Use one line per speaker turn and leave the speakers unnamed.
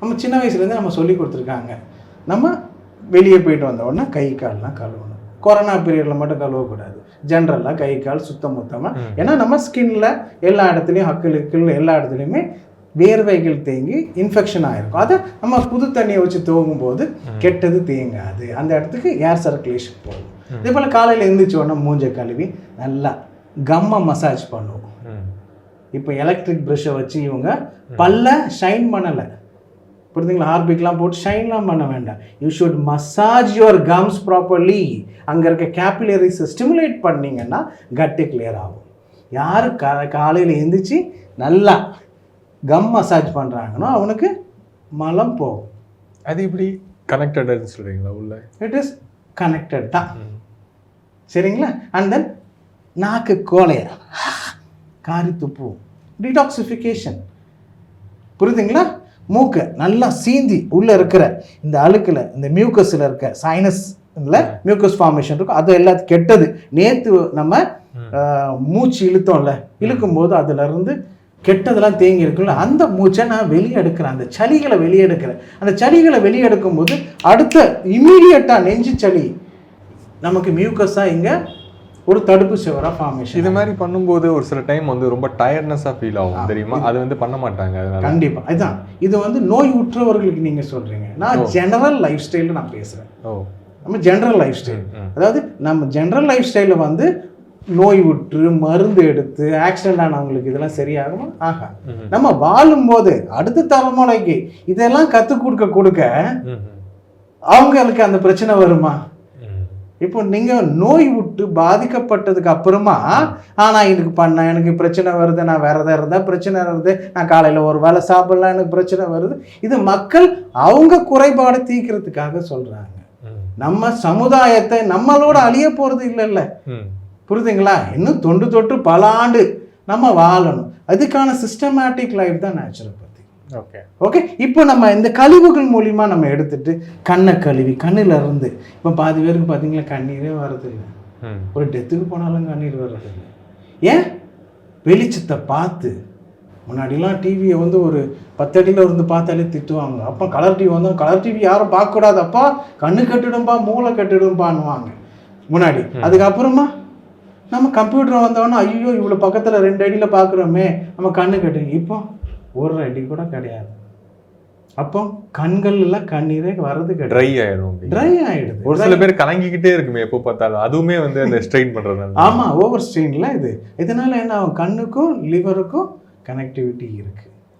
நம்ம சின்ன வயசுலேருந்து நம்ம சொல்லி கொடுத்துருக்காங்க. நம்ம வெளியே போயிட்டு வந்த உடனே கை கால்லாம் கழுவணும். கொரோனா பீரியடில் மட்டும் கழுவக்கூடாது ஜென்ரலாக கை கால் சுத்தம் முத்தமாக ஏன்னா நம்ம ஸ்கின்ல எல்லா இடத்துலையும் ஹக்கில் ஹக்கில் எல்லா இடத்துலையுமே வேர்வைகள் தேங்கி இன்ஃபெக்ஷன் ஆகிருக்கும் அதை நம்ம புது தண்ணியை வச்சு துவங்கும் போது கெட்டது தேங்காது. அந்த இடத்துக்கு ஏர் சர்க்குலேஷன் போகும் இதே போல் காலையில் எழுந்திரிச்ச உடனே மூஞ்ச கழுவி நல்லா கம்மை மசாஜ் பண்ணுவோம். இப்போ எலக்ட்ரிக் ப்ரஷ்ஷை வச்சு இவங்க பல்ல ஷைன் பண்ணலை. புரியுதுங்களா? ஹார்பிக்லாம் போட்டு ஷைன்லாம் பண்ண வேண்டாம். You should massage your gums properly அங்கே இருக்க கேபிலரிஸை ஸ்டிமுலேட் பண்ணீங்கன்னா கட்டு கிளியர் ஆகும். யார் கா காலையில் எந்திரிச்சு நல்லா கம் மசாஜ் பண்ணுறாங்கன்னோ அவனுக்கு மலம் போகும்.
அது இப்படி கனெக்டட்னு சொல்றீங்களா உள்ள?
இட் இஸ் கனெக்டட் தான். சரிங்களா? அண்ட் தென் நாக்கு கோலையா? காரி துப்புவோம் டிடாக்சிஃபிகேஷன் புரியுதுங்களா? மூக்கை நல்லா சீந்தி உள்ளே இருக்கிற இந்த அழுக்கில் இந்த மியூக்கஸில் இருக்க சைனஸ் மியூக்கஸ் ஃபார்மேஷன் இருக்கும். அது எல்லாத்தையும் கெட்டது. நேற்று நம்ம மூச்சு இழுத்தோம்ல இழுக்கும் போது அதுல இருந்து கெட்டதெல்லாம் தேங்கி இருக்குல்ல அந்த மூச்சை நான் வெளியே எடுக்கிறேன் அந்த சளிகளை வெளியே எடுக்கிறேன் அந்த சளிகளை வெளியே எடுக்கும் போது அடுத்த இம்மீடியட்டாக நெஞ்சு சளி நமக்கு மியூக்கஸாக இங்கே ஒரு தடுப்பு சுவராக ஃபார்மேஷன்
இது மாதிரி பண்ணும்போது ஒரு சில டைம் வந்து ரொம்ப டயர்ட்னஸாக ஃபீல் ஆகும் தெரியுமா? அது வந்து பண்ண மாட்டாங்க அதனால.
கண்டிப்பா. இதுதான். இது வந்து நோய் உற்றவர்களுக்கு நீங்க சொல்றீங்க. நான் ஜெனரல் லைஃப் ஸ்டைலில் நான் பேசுறேன்.
ஓ.
நம்ம ஜெனரல் லைஃப் ஸ்டைல். அதாவது நம்ம ஜெனரல் லைஃப் ஸ்டைலில் வந்து நோய் உற்று மருந்து எடுத்து ஆக்சிடென்ட் ஆனவங்களுக்கு இதெல்லாம் சரியாகுமா? ஆகா. நம்ம வாழும்போது அடுத்த தலைமுறைக்கு இதெல்லாம் கற்றுக் கொடுக்க கொடுக்க. அவங்களுக்கு அந்த பிரச்சனை வருமா. இப்போ நீங்க நோய் விட்டு பாதிக்கப்பட்டதுக்கு அப்புறமா ஆ. நான் எனக்கு பண்ண எனக்கு பிரச்சனை வருது நான் வேற எதாவது இருந்தால் பிரச்சனை வருது நான் காலையில் ஒரு வேளை சாப்பிடலாம் எனக்கு பிரச்சனை வருது. இது மக்கள் அவங்க குறைபாடை தீர்க்கறதுக்காக சொல்றாங்க.
ம்.
நம்ம சமுதாயத்தை நம்மளோட அழிய போறது இல்லைல்ல.
ம்.
புரியுதுங்களா? இன்னும் தொண்டு தொட்டு பல ஆண்டு நம்ம வாழணும். அதுக்கான சிஸ்டமேட்டிக் லைஃப் தான் நேச்சுரோபதி
ஓகே
ஓகே இப்போ நம்ம இந்த கழிவுகள் மூலிமா நம்ம எடுத்துட்டு கண்ணை கழுவி கண்ணுல இருந்து இப்போ பாதி பேருக்கு பார்த்தீங்களா கண்ணீரே வரதில்லை. ஒரு டெத்துக்கு போனாலும் கண்ணீர் வர்றதில்லை ஏன்? வெளிச்சத்தை பார்த்து. முன்னாடிலாம் டிவியை வந்து ஒரு பத்தடியில் இருந்து பார்த்தாலே திட்டுவாங்க. அப்போ கலர் டிவி வந்தோம் கலர் டிவி யாரும் பார்க்கக்கூடாது அப்பா கண்ணு கட்டிடும்பா மூளை கட்டிடும்பான்னுவாங்க. முன்னாடி. அதுக்கப்புறமா நம்ம கம்ப்யூட்டர் வந்தோடனே ஐயோ இவ்வளோ பக்கத்தில் ரெண்டு அடியில் பார்க்குறோமே. நம்ம கண்ணு கட்டு இப்போ? ஒரு அடி கூட கிடையாது. அப்போ கண்கள்ல கண்ணீரே வர்றது
ட்ரை ஆயிடும்.
ட்ரை ஆயிடுது.
ஒரு சில பேர் கலங்கிக்கிட்டே இருக்குமே எப்போ பார்த்தாலும். அதுவுமே வந்து அந்த ஸ்ட்ரெயின் பண்றதுனால
ஆமா ஓவர் ஸ்ட்ரெயின்ல இது. இதனால என்ன ஆகும்? கண்ணுக்கும் லிவருக்கும் கனெக்டிவிட்டி இருக்கு.